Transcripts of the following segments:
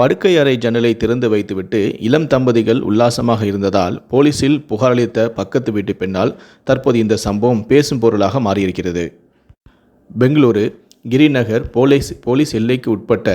படுக்கை அறை ஜன்னலை திறந்து வைத்துவிட்டு இளம் தம்பதிகள் உல்லாசமாக இருந்ததால் போலீசில் புகாரளித்த பக்கத்து வீட்டு பெண்ணால் தற்போது இந்த சம்பவம் பேசும் பொருளாக மாறியிருக்கிறது. பெங்களூரு கிரிநகர் போலீஸ் போலீஸ் எல்லைக்கு உட்பட்ட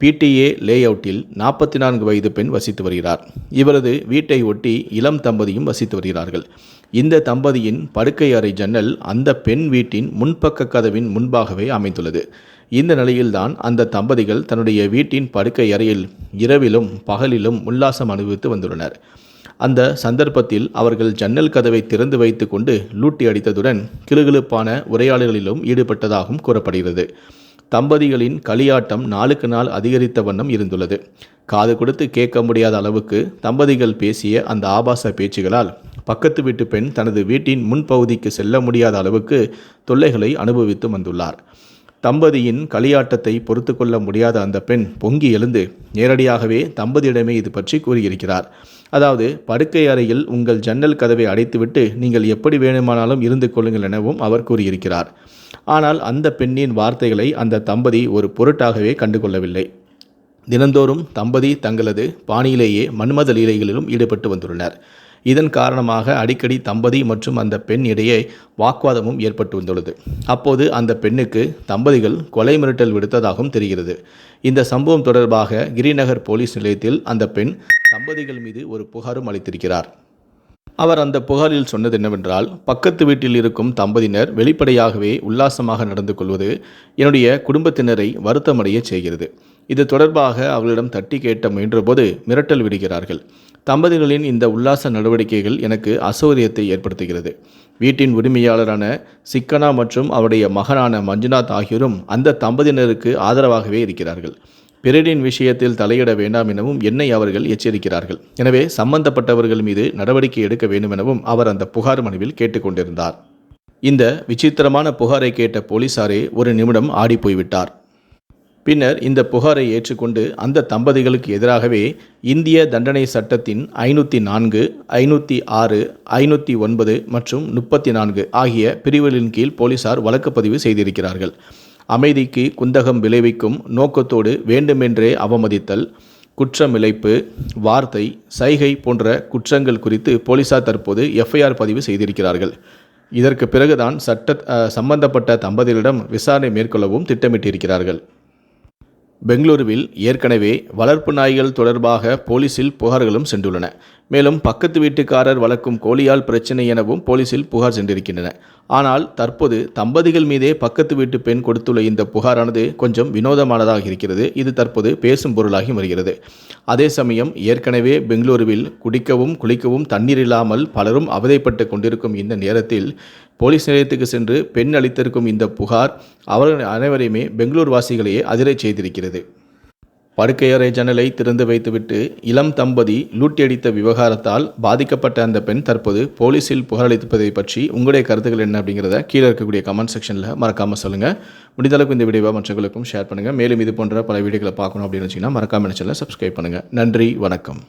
பிடிஏ லேஅவுட்டில் நாற்பத்தி நான்கு வயது பெண் வசித்து வருகிறார். இவரது வீட்டை ஒட்டி இளம் தம்பதியும் வசித்து வருகிறார்கள். இந்த தம்பதியின் படுக்கை அறை ஜன்னல் அந்த பெண் வீட்டின் முன்பக்க கதவின் முன்பாகவே அமைந்துள்ளது. இந்த நிலையில்தான் அந்த தம்பதிகள் தன்னுடைய வீட்டின் படுக்கை அறையில் இரவிலும் பகலிலும் உல்லாசம் அனுபவித்து வந்துள்ளனர். அந்த சந்தர்ப்பத்தில் அவர்கள் ஜன்னல் கதவை திறந்து வைத்துக்கொண்டு லூட்டி அடித்ததுடன் கிளுகிளுப்பான உரையாடல்களிலும் ஈடுபட்டதாகவும் கூறப்படுகிறது. தம்பதிகளின் களியாட்டம் நாளுக்கு நாள் அதிகரித்த வண்ணம் இருந்துள்ளது. காது கொடுத்து கேட்க முடியாத அளவுக்கு தம்பதிகள் பேசிய அந்த ஆபாச பேச்சுகளால் பக்கத்து வீட்டு பெண் தனது வீட்டின் முன்பகுதிக்கு செல்ல முடியாத அளவுக்கு தொல்லைகளை அனுபவித்து வந்துள்ளார். தம்பதியின் களியாட்டத்தை பொறுத்து கொள்ள முடியாத அந்த பெண் பொங்கி எழுந்து நேரடியாகவே தம்பதியிடமே இது பற்றி கூறியிருக்கிறார். அதாவது படுக்கை அறையில் உங்கள் ஜன்னல் கதவை அடைத்துவிட்டு நீங்கள் எப்படி வேணுமானாலும் இருந்து கொள்ளுங்கள் எனவும் அவர் கூறியிருக்கிறார். ஆனால் அந்த பெண்ணின் வார்த்தைகளை அந்த தம்பதி ஒரு பொருட்டாகவே கண்டுகொள்ளவில்லை. தினந்தோறும் தம்பதி தங்களது பாணியிலேயே மன்மத லீலைகளிலும் ஈடுபட்டு வந்துள்ளனர். இதன் காரணமாக அடிக்கடி தம்பதி மற்றும் அந்த பெண் இடையே வாக்குவாதமும் ஏற்பட்டு வந்துள்ளது. அப்போது அந்த பெண்ணுக்கு தம்பதிகள் கொலை மிரட்டல் விடுத்ததாகவும் தெரிகிறது. இந்த சம்பவம் தொடர்பாக கிரிநகர் போலீஸ் நிலையத்தில் அந்த பெண் தம்பதிகள் மீது ஒரு புகாரும் அளித்திருக்கிறார். அவர் அந்த புகாரில் சொன்னது என்னவென்றால் பக்கத்து வீட்டில் இருக்கும் தம்பதியினர் வெளிப்படையாகவே உல்லாசமாக நடந்து கொள்வது என்னுடைய குடும்பத்தினரை வருத்தமடைய செய்கிறது. இது தொடர்பாக அவர்களிடம் தட்டி கேட்ட முயன்றபோது மிரட்டல் விடுகிறார்கள். தம்பதிகளின் இந்த உல்லாச நடவடிக்கைகள் எனக்கு அசௌகரியத்தை ஏற்படுத்துகிறது. வீட்டின் உரிமையாளரான சிக்கனா மற்றும் அவருடைய மகனான மஞ்சுநாத் ஆகியோரும் அந்த தம்பதியினருக்கு ஆதரவாகவே இருக்கிறார்கள். பிறரின் விஷயத்தில் தலையிட வேண்டாம் எனவும் என்னை அவர்கள் எச்சரிக்கிறார்கள். எனவே சம்பந்தப்பட்டவர்கள் மீது நடவடிக்கை எடுக்க வேண்டும் எனவும் அவர் அந்த புகார் மனுவில் கேட்டுக்கொண்டிருந்தார். இந்த விசித்திரமான புகாரை கேட்ட போலீசாரே ஒரு நிமிடம் ஆடி போய்விட்டார் பின்னர் இந்த புகாரை ஏற்றுக்கொண்டு அந்த தம்பதிகளுக்கு எதிராகவே இந்திய தண்டனை சட்டத்தின் ஐநூற்றி நான்கு ஐநூற்றி ஆறு ஐநூற்றி ஒன்பது மற்றும் முப்பத்தி நான்கு ஆகிய பிரிவுகளின் கீழ் போலீசார் வழக்கு பதிவு செய்திருக்கிறார்கள். அமைதிக்கு குந்தகம் விளைவிக்கும் நோக்கத்தோடு வேண்டுமென்றே அவமதித்தல் குற்றமிழைப்பு வார்த்தை சைகை போன்ற குற்றங்கள் குறித்து போலீசார் தற்போது எஃப்ஐஆர் பதிவு செய்திருக்கிறார்கள். இதற்கு பிறகுதான் சட்ட சம்பந்தப்பட்ட தம்பதிகளிடம் விசாரணை மேற்கொள்ளவும் திட்டமிட்டிருக்கிறார்கள். பெங்களூருவில் ஏற்கனவே வளர்ப்பு நாய்கள் தொடர்பாக போலீசில் புகார்களும் சென்றுள்ளன. மேலும் பக்கத்து வீட்டுக்காரர் வளர்க்கும் கோழியால் பிரச்சனை எனவும் போலீசில் புகார் சென்றிருக்கின்றன. ஆனால் தற்போது தம்பதிகள் மீதே பக்கத்து வீட்டு பெண் கொடுத்துள்ள இந்த புகாரானது கொஞ்சம் வினோதமானதாக இருக்கிறது. இது தற்போது பேசும் பொருளாகி வருகிறது. அதே சமயம் ஏற்கனவே பெங்களூருவில் குடிக்கவும் குளிக்கவும் தண்ணீர் இல்லாமல் பலரும் அவதைப்பட்டு கொண்டிருக்கும் இந்த நேரத்தில் போலீஸ் நிலையத்துக்கு சென்று பெண் அளித்திருக்கும் இந்த புகார் அவர்கள் அனைவரையுமே பெங்களூர் வாசிகளையே அதிரச் செய்திருக்கிறது. படுக்கையறை ஜன்னலை திறந்து வைத்துவிட்டு இளம் தம்பதி லூட்டியடித்த விவகாரத்தால் பாதிக்கப்பட்ட அந்த பெண் தற்போது போலீஸில் புகாரளிப்பதை பற்றி உங்களுடைய கருத்துக்கள் என்ன அப்படிங்கிறத கீழே இருக்கக்கூடிய கமெண்ட் செக்ஷனில் மறக்காமல் சொல்லுங்கள் முடிந்தளவுக்கு இந்த வீடியோவை மற்றவங்களுக்கும் ஷேர் பண்ணுங்கள் மேலும் இது போன்ற பல வீடியோக்களை பார்க்கணும் அப்படின்னு வச்சிங்கன்னா மறக்காமல் சேனலை சப்ஸ்கிரைப் பண்ணுங்கள் நன்றி வணக்கம்.